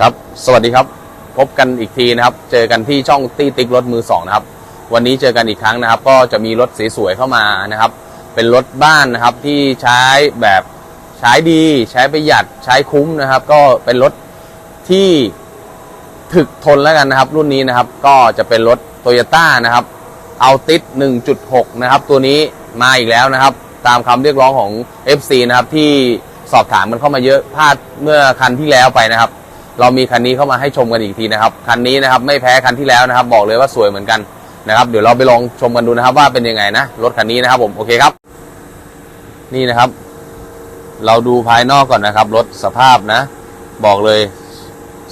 ครับ สวัสดีครับ พบกันอีกทีนะครับ เจอกันที่ช่องตี้ติ๊กรถมือสองนะครับ วันนี้เจอกันอีกครั้งนะครับ ก็จะมีรถสวยๆเข้ามานะครับ เป็นรถบ้านนะครับที่ใช้แบบใช้ดี ใช้ประหยัดใช้คุ้มนะครับ ก็เป็นรถที่ถึกทนแล้วกันนะครับ รุ่นนี้นะครับ ก็จะเป็นรถโตโยต้านะครับเอาติด1.6 นะครับ ตัวนี้มาอีกแล้วนะครับ ตามคำเรียกร้องของ FC นะครับที่สอบถามมันเข้ามาเยอะพลาดเมื่อคันที่แล้วไปนะครับ เรามีคันนี้เข้ามาให้ชมกันอีกทีนะครับ คันนี้นะครับไม่แพ้คันที่แล้วนะครับ บอกเลยว่าสวยเหมือนกันนะครับเดี๋ยวเราไปลองชมกันดูนะครับ ว่าเป็นยังไงนะรถคันนี้นะครับผมโอเคครับ นี่นะครับ เราดูภายนอกก่อนนะครับรถสภาพนะ บอกเลย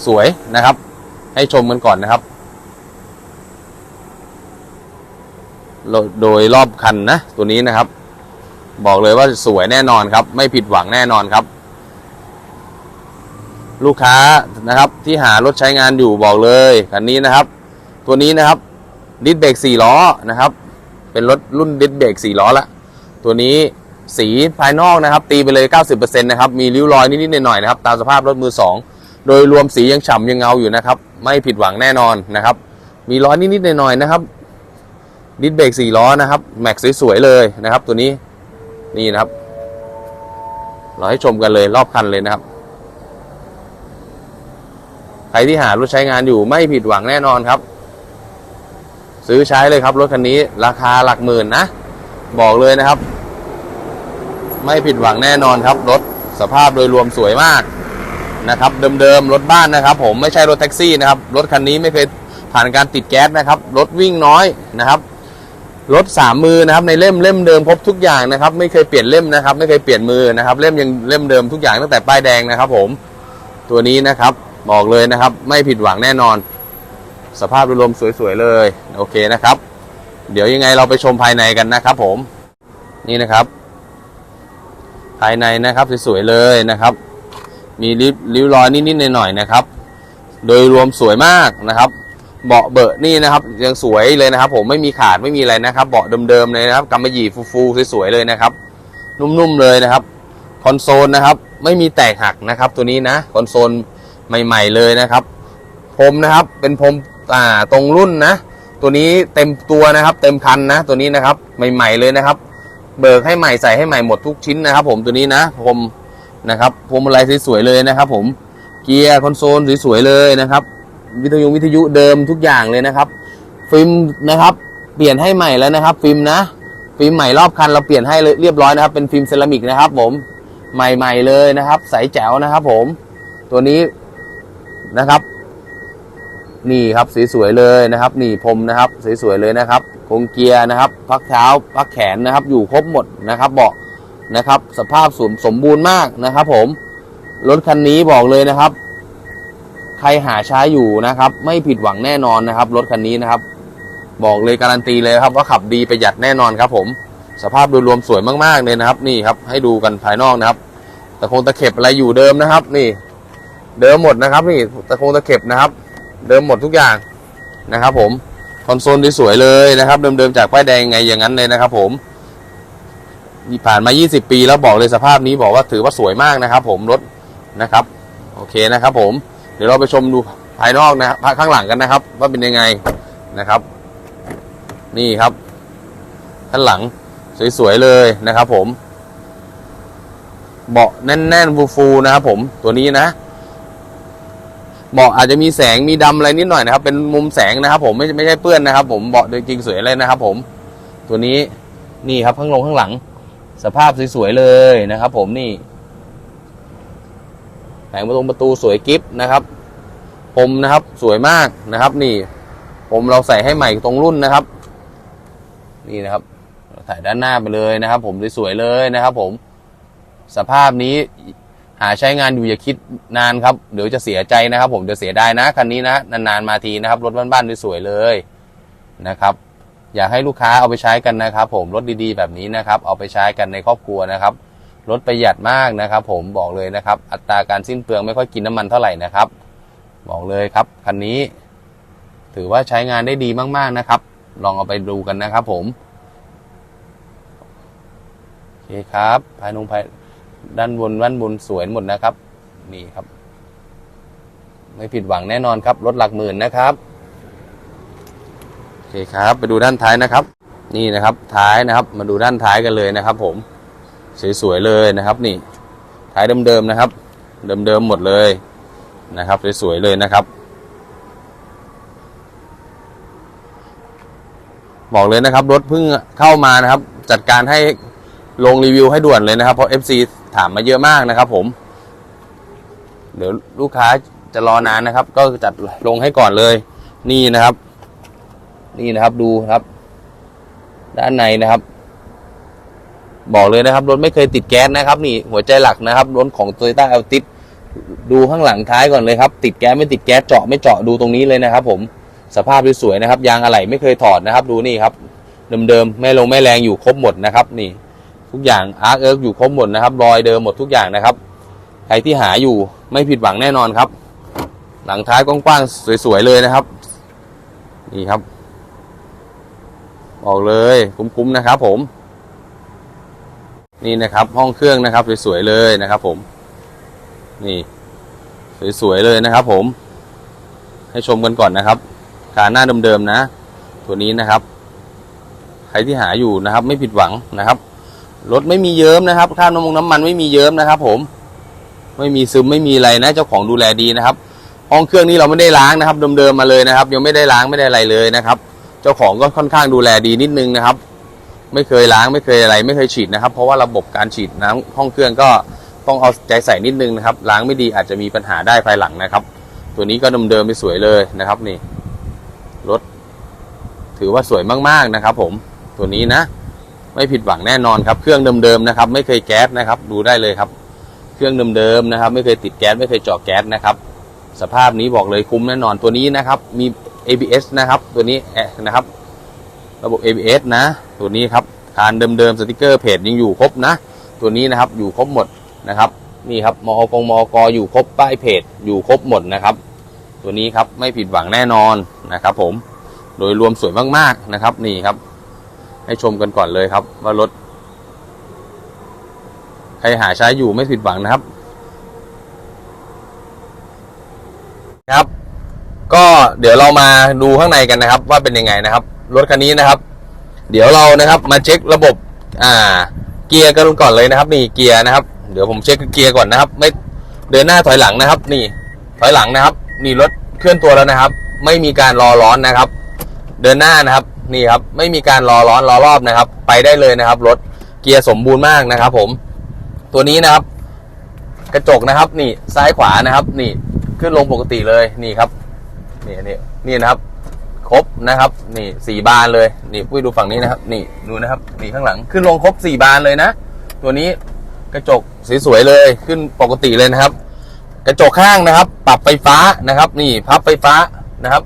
สวยนะครับ ให้ชมกันก่อนนะครับโดยรอบคันนะ ตัวนี้นะครับ บอกเลยว่าสวยแน่นอนครับ ไม่ผิดหวังแน่นอนครับ ลูกค้านะครับที่หารถใช้งานอยู่บอกเลยคันนี้นะครับ ตัวนี้นะครับดิสเบรกสี่ล้อนะครับ เป็นรถรุ่นดิสเบรกสี่ล้อละตัวนี้สีภายนอกนะครับ ตีไปเลย 90%นะครับมีริ้วรอยนิดๆหน่อยๆนะครับตามสภาพรถมือสองโดยรวมสียังฉ่ำยังเงาอยู่นะครับ ไม่ผิดหวังแน่นอนนะครับ มีร้อยนิดๆหน่อยๆนะครับดิสเบรกสี่ล้อนะครับแม็กสวยๆเลยนะครับ ตัวนี้นี่นะครับ เราให้ชมกันเลยรอบคันเลยนะครับ ครที่หารถใช้งานอยู่ไม่ผิดหวังแน่นอนครับ ซื้อใช้เลยครับรถคันนี้ ราคาหลักหมื่นนะ บอกเลยนะครับ ไม่ผิดหวังแน่นอนครับ รถสภาพโดยรวมสวยมากนะครับ เดิมๆรถบ้านนะครับ ผมไม่ใช่รถแท็กซี่นะครับ รถคันนี้ไม่เคยผ่านการติดแก๊สนะครับ รถวิ่งน้อยนะครับรถสามมือนะครับในเล่มเล่มเดิมครบทุกอย่างนะครับ ไม่เคยเปลี่ยนเล่มนะครับ ไม่เคยเปลี่ยนมือนะครับ เล่มยังเล่มเดิมทุกอย่างตั้งแต่ป้ายแดงนะครับ ผมตัวนี้นะครับ บอกเลยนะครับ ไม่ผิดหวังแน่นอน สภาพโดยรวมสวยๆเลย โอเคนะครับ เดี๋ยวยังไงเราไปชมภายในกันนะครับผม นี่นะครับ ภายในนะครับสวยๆเลยนะครับ มีริ้วริ้วรอยนิดๆหน่อยๆนะครับ โดยรวมสวยมากนะครับเบาะเบอะนี่นะครับยังสวยเลยนะครับ ผมไม่มีขาดไม่มีอะไรนะครับ เบาะเดิมๆเลยนะครับกำมะหยี่ฟูๆสวยๆเลยนะครับ นุ่มๆเลยนะครับ คอนโซลนะครับ ไม่มีแตกหักนะครับ ตัวนี้นะคอนโซล ใหม่ ๆเลยนะครับพรมนะครับเป็นพรมอ่าตรงรุ่นนะ ตัวนี้เต็มตัวนะครับ เต็มคันนะ ตัวนี้นะครับใหม่ ๆเลยนะครับ เบิกให้ใหม่ใส่ให้ใหม่หมดทุกชิ้นนะครับ ผมตัวนี้นะพรมนะครับพรมอะไรสวยๆเลยนะครับ ผมเกียร์คอนโซลสวยๆเลยนะครับ วิทยุวิทยุเดิมทุกอย่างเลยนะครับ ฟิล์มนะครับ เปลี่ยนให้ใหม่แล้วนะครับ ฟิล์มนะ ฟิล์มใหม่รอบคันเราเปลี่ยนให้เรียบร้อยนะครับ เป็นฟิล์มเซรามิกนะครับ ผมใหม่ๆเลยนะครับ ใสแจ๋วนะครับ ผม ตัวนี้ นะครับ นี่ครับสวยๆเลยนะครับ นี่พรมนะครับสวยๆเลยนะครับโครงเกียร์นะครับ พักเท้าพักแขนนะครับ อยู่ครบหมดนะครับ เบาะนะครับ สภาพสมสมบูรณ์มากนะครับ ผมรถคันนี้บอกเลยนะครับ ใครหาใช้อยู่นะครับ ไม่ผิดหวังแน่นอนนะครับรถคันนี้นะครับ บอกเลยการันตีเลยครับว่าขับดีประหยัดแน่นอนครับ ผม สภาพโดยรวมสวยมากๆเลยนะครับ นี่ครับ ให้ดูกันภายนอกนะครับตะโคงตะเข็บอะไรอยู่เดิมนะครับ นี่ เดิมหมดนะครับนี่ตะโคงตะเข็บนะครับ เดิมหมดทุกอย่างนะครับ ผมคอนโซลสวยเลยนะครับ เดิมๆจากป้ายแดงไงอย่างนั้นเลยนะครับ ผมผ่านมา 20 ปีแล้วบอกเลยสภาพนี้บอกว่าถือว่าสวยมากนะครับ ผมรถนะครับ โอเคนะครับ ผมเดี๋ยวเราไปชมดูภายนอกนะครับข้างหลังกันนะครับ ว่าเป็นยังไงนะครับ นี่ครับข้างหลังสวยๆเลยนะครับ ผม เบาะแน่นๆฟูๆนะครับ ผมตัวนี้นะ เบาะอาจจะมีแสงมีดำอะไรนิดหน่อยนะครับ เป็นมุมแสงนะครับ ผมไม่ไม่ใช่เปื้อนนะครับ ผมเบาะโดยจริงสวยเลยนะครับ ผม ตัวนี้นี่ครับข้างลงข้างหลัง สภาพสวยๆเลยนะครับ ผมนี่แผงประตูประตูสวยกิฟนะครับผมนะครับสวยมากนะครับ นี่ผมเราใส่ให้ใหม่ตรงรุ่นนะครับ นี่นะครับใส่ด้านหน้าไปเลยนะครับ ผมสวยๆเลยนะครับ ผมสภาพนี้าใช้งานอยู่อย่าคิดนานครับเดี๋ยวจะเสียใจนะครับ ผมเดี๋ยวเสียดายนะคันนี้นะนานๆมาทีนะครับรถบ้านๆสวยๆเลยนะครับ อยากให้ลูกค้าเอาไปใช้กันนะครับ ผมรถดีๆแบบนี้นะครับ เอาไปใช้กันในครอบครัวนะครับรถประหยัดมากนะครับ ผมบอกเลยนะครับ อัตราการสิ้นเปลืองไม่ค่อยกินน้ำมันเท่าไหร่นะครับ บอกเลยครับคันนี้ ถือว่าใช้งานได้ดีมากๆนะครับ ลองเอาไปดูกันนะครับ ผมโอเคครับภายนงภาย ด้านบนด้านบนสวยหมดนะครับ นี่ครับ ไม่ผิดหวังแน่นอนครับรถหลักหมื่นนะครับโอเคครับ ไปดูด้านท้ายนะครับ นี่นะครับ ท้ายนะครับ มาดูด้านท้ายกันเลยนะครับ ผมสวยๆเลยนะครับ นี่ ท้ายเดิมๆนะครับ เดิมๆหมดเลยนะครับสวยๆเลยนะครับบอกเลยนะครับ รถเพิ่งเข้ามานะครับ จัดการให้ลงรีวิวให้ด่วนเลยนะครับ เพราะ FC ถามมาเยอะมากนะครับ ผม เดี๋ยวลูกค้าจะรอนานนะครับ ก็จัดลงให้ก่อนเลย นี่นะครับ นี่นะครับดูครับ ด้านในนะครับ บอกเลยนะครับรถไม่เคยติดแก๊สนะครับ นี่หัวใจหลักนะครับรถของ t o y ต้า a l t i s ดูข้างหลังท้ายก่อนเลยครับ ติดแก๊สไม่ติดแก๊สเจาะไม่เจาะดูตรงนี้เลยนะครับ ผมสภาพสวยๆนะครับ ยางอะไหล่ไม่เคยถอดนะครับ ดูนี่ครับเดิมๆไม่ลงไม่แรงอยู่ครบหมดนะครับ นี่ ทุกอย่างอาร์คเอิร์กอยู่ครบหมดนะครับรอยเดิมหมดทุกอย่างนะครับใครที่หาอยู่ไม่ผิดหวังแน่นอนครับ หลังท้ายกว้างๆสวยๆเลยนะครับ นี่ครับบอกเลยคุ้มๆนะครับ ผม นี่นะครับ ห้องเครื่องนะครับสวยๆเลยนะครับ ผม นี่สวยๆเลยนะครับ ผม ให้ชมกันก่อนนะครับการหน้าเดิมๆนะ ตัวนี้นะครับ ใครที่หาอยู่นะครับ ไม่ผิดหวังนะครับ รถไม่มีเยิ้มนะครับค่าน้ำมันน้ำมันไม่มีเยิ้มนะครับ ผม ไม่มีซึมไม่มีอะไรนะ เจ้าของดูแลดีนะครับห้องเครื่องนี้เราไม่ได้ล้างนะครับเดิมๆมาเลยนะครับ ยังไม่ได้ล้างไม่ได้อะไรเลยนะครับ เจ้าของก็ค่อนข้างดูแลดีนิดนึงนะครับ ไม่เคยล้างไม่เคยอะไร ไม่เคยฉีดนะครับ เพราะว่าระบบการฉีดน้ำห้องเครื่องก็ต้องเอาใจใส่นิดนึงนะครับ ล้างไม่ดีอาจจะมีปัญหาได้ภายหลังนะครับ ตัวนี้ก็เดิมๆไปสวยเลยนะครับ นี่รถถือว่าสวยมากๆนะครับ ผมตัวนี้นะ ไม่ผิดหวังแน่นอนครับ เครื่องเดิมๆนะครับ ไม่เคยแก๊สนะครับ ดูได้เลยครับ เครื่องเดิมๆนะครับ ไม่เคยติดแก๊สไม่เคยเจาะแก๊สนะครับ สภาพนี้บอกเลยคุ้มแน่นอนตัวนี้นะครับ มี ABS นะครับ ตัวนี้นะครับ ระบบ ABS นะ ตัวนี้ครับคานเดิมๆสติกเกอร์เพจยังอยู่ครบนะ ตัวนี้นะครับอยู่ครบหมดนะครับนี่ครับมอกงมอกอยู่ครบป้ายเพจอยู่ครบหมดนะครับ ตัวนี้ครับไม่ผิดหวังแน่นอนนะครับ ผมโดยรวมสวยมากๆนะครับ นี่ครับ ให้ชมกันก่อนเลยครับ ว่ารถใครหาใช้อยู่ไม่ผิดหวังนะครับ ครับ ก็เดี๋ยวเรามาดูข้างในกันนะครับ ว่าเป็นยังไงนะครับ รถคันนี้นะครับ เดี๋ยวเรานะครับ มาเช็คระบบ อ่า เกียร์กันก่อนเลยนะครับ นี่เกียร์นะครับ เดี๋ยวผมเช็คเกียร์ก่อนนะครับ ไม่เดินหน้าถอยหลังนะครับ นี่ ถอยหลังนะครับนี่รถเคลื่อนตัวแล้วนะครับ ไม่มีการรอร้อนนะครับ เดินหน้านะครับ นี่ครับไม่มีการรอร้อนรอรอบนะครับ ไปได้เลยนะครับรถเกียร์สมบูรณ์มากนะครับ ผม ตัวนี้นะครับ กระจกนะครับ นี่ซ้ายขวานะครับ นี่ขึ้นลงปกติเลยนี่ครับนี่นี่นี่นะครับ ครบนะครับ นี่สี่บานเลย นี่ปุ้ยดูฝั่งนี้นะครับ นี่ดูนะครับนี่ข้างหลังขึ้นลงครบสี่บานเลยนะตัวนี้กระจกสวยๆเลยขึ้นปกติเลยนะครับ กระจกข้างนะครับ ปรับไฟฟ้านะครับ นี่พับไฟฟ้านะครับ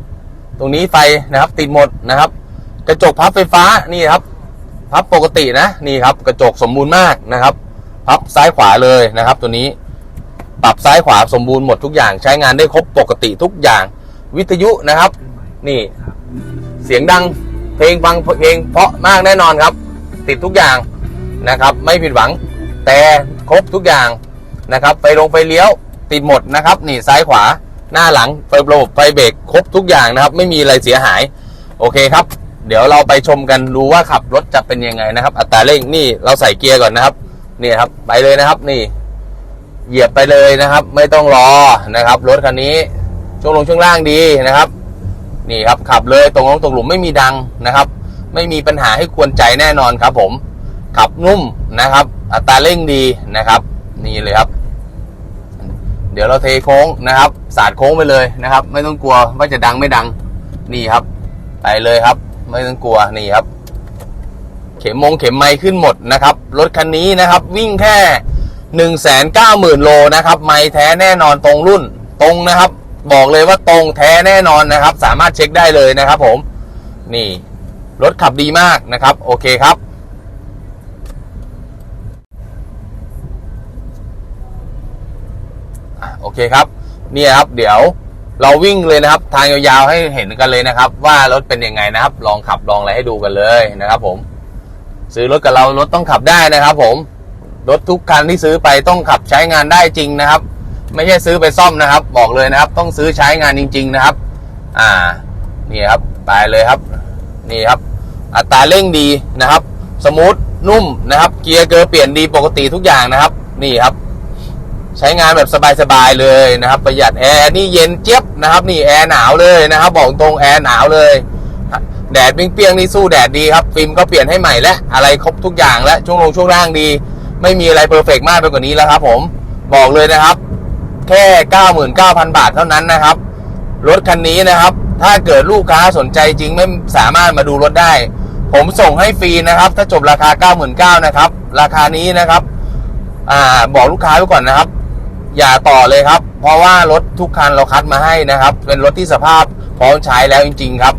ตรงนี้ไฟนะครับ ติดหมดนะครับ กระจกพับไฟฟ้านี่ครับ พับปกตินะนี่ครับ กระจกสมบูรณ์มากนะครับ พับซ้ายขวาเลยนะครับ ตัวนี้ปรับซ้ายขวาสมบูรณ์หมดทุกอย่างใช้งานได้ครบปกติทุกอย่างวิทยุนะครับ นี่ เสียงดังเพลงฟังเพลงเพราะมากแน่นอนครับ ติดทุกอย่างนะครับ ไม่ผิดหวังแต่ครบทุกอย่างนะครับไฟลงไฟเลี้ยวติดหมดนะครับ นี่ซ้ายขวาหน้าหลังไฟระบบไฟเบรกครบทุกอย่างนะครับ ไม่มีอะไรเสียหาย โอเคครับ เดี๋ยวเราไปชมกันดูว่าขับรถจะเป็นยังไงนะครับ อัตราเร่งนี่เราใส่เกียร์ก่อนนะครับนี่ครับ ไปเลยนะครับนี่ เหยียบไปเลยนะครับ ไม่ต้องรอนะครับ รถคันนี้ช่วงลงช่วงล่างดีนะครับ นี่ครับขับเลยตรงลงตรงหลุมไม่มีดังนะครับ ไม่มีปัญหาให้ควรใจแน่นอนครับ ผม ขับนุ่มนะครับ อัตราเร่งดีนะครับ นี่เลยครับ เดี๋ยวเราเทโค้งนะครับ สาดโค้งไปเลยนะครับ ไม่ต้องกลัวว่าจะดังไม่ดัง นี่ครับ ไปเลยครับ ไม่ต้องกลัวนี่ครับ เข็มมงเข็มไม้ขึ้นหมดนะครับ รถคันนี้นะครับ วิ่งแค่หนึ่งแสนเก้าหมื่นโลนะครับ ไม้แท้แน่นอนตรงรุ่นตรงนะครับ บอกเลยว่าตรงแท้แน่นอนนะครับ สามารถเช็คได้เลยนะครับผม นี่รถขับดีมากนะครับ โอเคครับโอเคครับ เนี่ยครับ เดี๋ยว เราวิ่งเลยนะครับ ทางยาวๆให้เห็นกันเลยนะครับ ว่ารถเป็นยังไงนะครับ ลองขับลองอะไรให้ดูกันเลยนะครับ ผม ซื้อรถกับเรารถต้องขับได้นะครับ ผมรถทุกคันที่ซื้อไปต้องขับใช้งานได้จริงนะครับ ไม่ใช่ซื้อไปซ่อมนะครับ บอกเลยนะครับ ต้องซื้อใช้งานจริง ๆนะครับ อ่า นี่ครับไปเลยครับ นี่ครับ อัตราเร่งดีนะครับ สมูทนุ่มนะครับ เกียร์เกอร์เปลี่ยนดีปกติทุกอย่างนะครับ นี่ครับ ใช้งานแบบสบายๆเลยนะครับ ประหยัดแอร์นี่เย็นเจี๊ยบนะครับ นี่แอร์หนาวเลยนะครับ บอกตรงแอร์หนาวเลย แดดเปรี้ยงๆนี่สู้แดดดีครับ ฟิล์มก็เปลี่ยนให้ใหม่แล้วอะไรครบทุกอย่างแล้วช่วงลงช่วงล่างดี ไม่มีอะไรเพอร์เฟกมากไปกว่านี้แล้วครับ ผมบอกเลยนะครับ แค่ 99,000 บาทเท่านั้นนะครับรถคันนี้นะครับ ถ้าเกิดลูกค้าสนใจจริงไม่สามารถมาดูรถได้ ผมส่งให้ฟรีนะครับ ถ้าจบราคา 99,000นะครับ ราคานี้นะครับ อ่าบอกลูกค้าไว้ก่อนนะครับ อย่าต่อเลยครับ เพราะว่ารถทุกคันเราคัดมาให้นะครับ เป็นรถที่สภาพพร้อมใช้แล้วจริง ๆ ครับ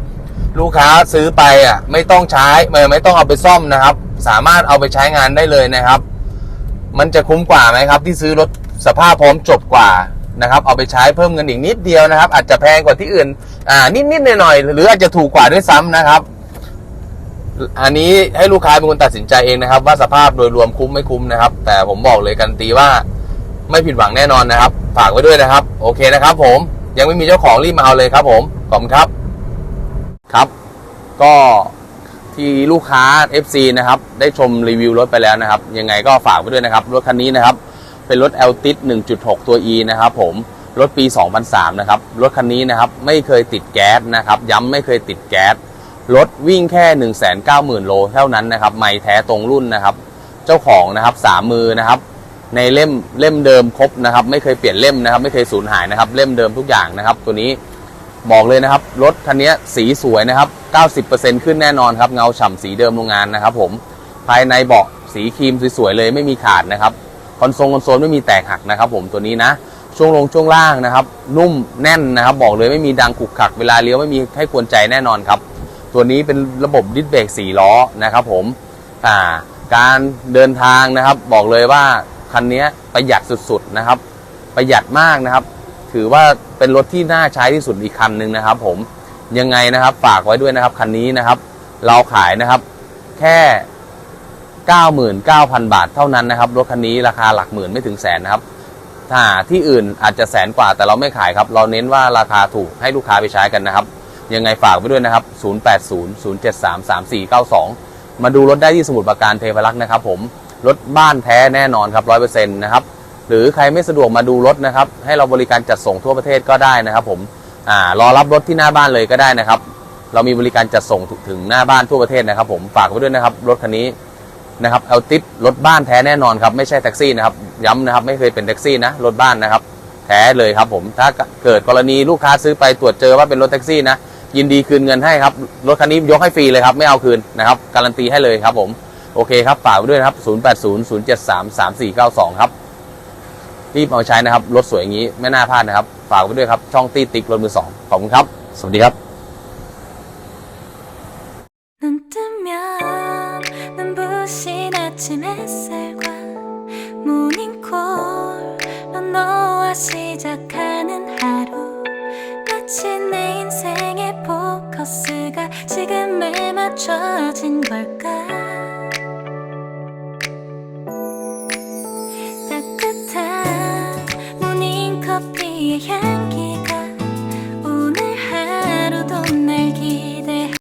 ลูกค้าซื้อไปอะไม่ต้องใช้ไม่ไม่ต้องเอาไปซ่อมนะครับ สามารถเอาไปใช้งานได้เลยนะครับ มันจะคุ้มกว่าไหมครับ ที่ซื้อรถสภาพพร้อมจบกว่านะครับ เอาไปใช้เพิ่มเงินอีกนิดเดียวนะครับ อาจจะแพงกว่าที่อื่นอ่านิดๆหน่อยๆหรืออาจจะถูกกว่าด้วยซ้ำนะครับอันนี้ให้ลูกค้าเป็นคนตัดสินใจเองนะครับ ว่าสภาพโดยรวมคุ้มไม่คุ้มนะครับ แต่ผมบอกเลยกันตีว่า ไม่ผิดหวังแน่นอนนะครับ ฝากไว้ด้วยนะครับ โอเคนะครับ ผมยังไม่มีเจ้าของรีบมาเอาเลยครับ ผมขอบคุณครับครับ ก็ที่ลูกค้า FC นะครับ ได้ชมรีวิวรถไปแล้วนะครับ ยังไงก็ฝากไว้ด้วยนะครับ รถคันนี้นะครับ เป็นรถ l t i 1.6 ตัว E นะครับผมรถปี 2003 นะครับ รถคันนี้นะครับไม่เคยติดแก๊สนะครับ ย้ำไม่เคยติดแก๊สรถวิ่งแค่ 190,000 โลเท่านั้นนะครับ ไม่แท้ตรงรุ่นนะครับ เจ้าของนะครับสามมือนะครับ ในเล่มเล่มเดิมครบนะครับ ไม่เคยเปลี่ยนเล่มนะครับ ไม่เคยสูญหายนะครับ เล่มเดิมทุกอย่างนะครับ ตัวนี้บอกเลยนะครับรถคันนี้สีสวยนะครับ 90%ขึ้นแน่นอนครับเงาฉ่ำสีเดิมโรงงานนะครับ ผมภายในเบาะสีครีมสวยๆเลยไม่มีขาดนะครับคอนโซลคอนโซลไม่มีแตกหักนะครับ ผมตัวนี้นะช่วงลงช่วงล่างนะครับ นุ่มแน่นนะครับ บอกเลยไม่มีดังขุกขักเวลาเลี้ยวไม่มีให้กวนใจแน่นอนครับ ตัวนี้เป็นระบบดิสเบรกสี่ล้อนะครับ ผมอ่าการเดินทางนะครับ บอกเลยว่า คันนี้ประหยัดสุดๆนะครับ ประหยัดมากนะครับ ถือว่าเป็นรถที่น่าใช้ที่สุดอีกคันหนึ่งนะครับ ผมยังไงนะครับ ฝากไว้ด้วยนะครับคันนี้นะครับ เราขายนะครับแค่ 99,000 บาทเท่านั้นนะครับรถคันนี้ราคาหลักหมื่นไม่ถึงแสนนะครับ ถ้าที่อื่นอาจจะแสนกว่าแต่เราไม่ขายครับ เราเน้นว่าราคาถูกให้ลูกค้าไปใช้กันนะครับ ยังไงฝากไว้ด้วยนะครับ 0800733492 มาดูรถได้ที่สมุทรปราการเทพรักษ์นะครับ ผม รถบ้านแท้แน่นอนครับ100%นะครับหรือใครไม่สะดวกมาดูรถนะครับ ให้เราบริการจัดส่งทั่วประเทศก็ได้นะครับ ผมอ่ารอรับรถที่หน้าบ้านเลยก็ได้นะครับ เรามีบริการจัดส่งถึงหน้าบ้านทั่วประเทศนะครับ ผมฝากไว้ด้วยนะครับรถคันนี้นะครับเอาติปรถบ้านแท้แน่นอนครับไม่ใช่แท็กซี่นะครับย้ำนะครับไม่เคยเป็นแท็กซี่นะรถบ้านนะครับ แท้เลยครับ ผมถ้าเกิดกรณีลูกค้าซื้อไปตรวจเจอว่าเป็นรถแท็กซี่นะยินดีคืนเงินให้ครับรถคันนี้ยกให้ฟรีเลยครับไม่เอาคืนนะครับการันตีให้เลยครับผม โอเคครับฝากไว้ด้วยนะครับ 0800733492 ครับรีบเอาใช้นะครับ รถสวยอย่างนี้ไม่น่าพลาดนะครับ ฝากไว้ด้วยครับ ช่องตีติ๊กรถมือสองขอบคุณครับ สวัสดีครับ시작할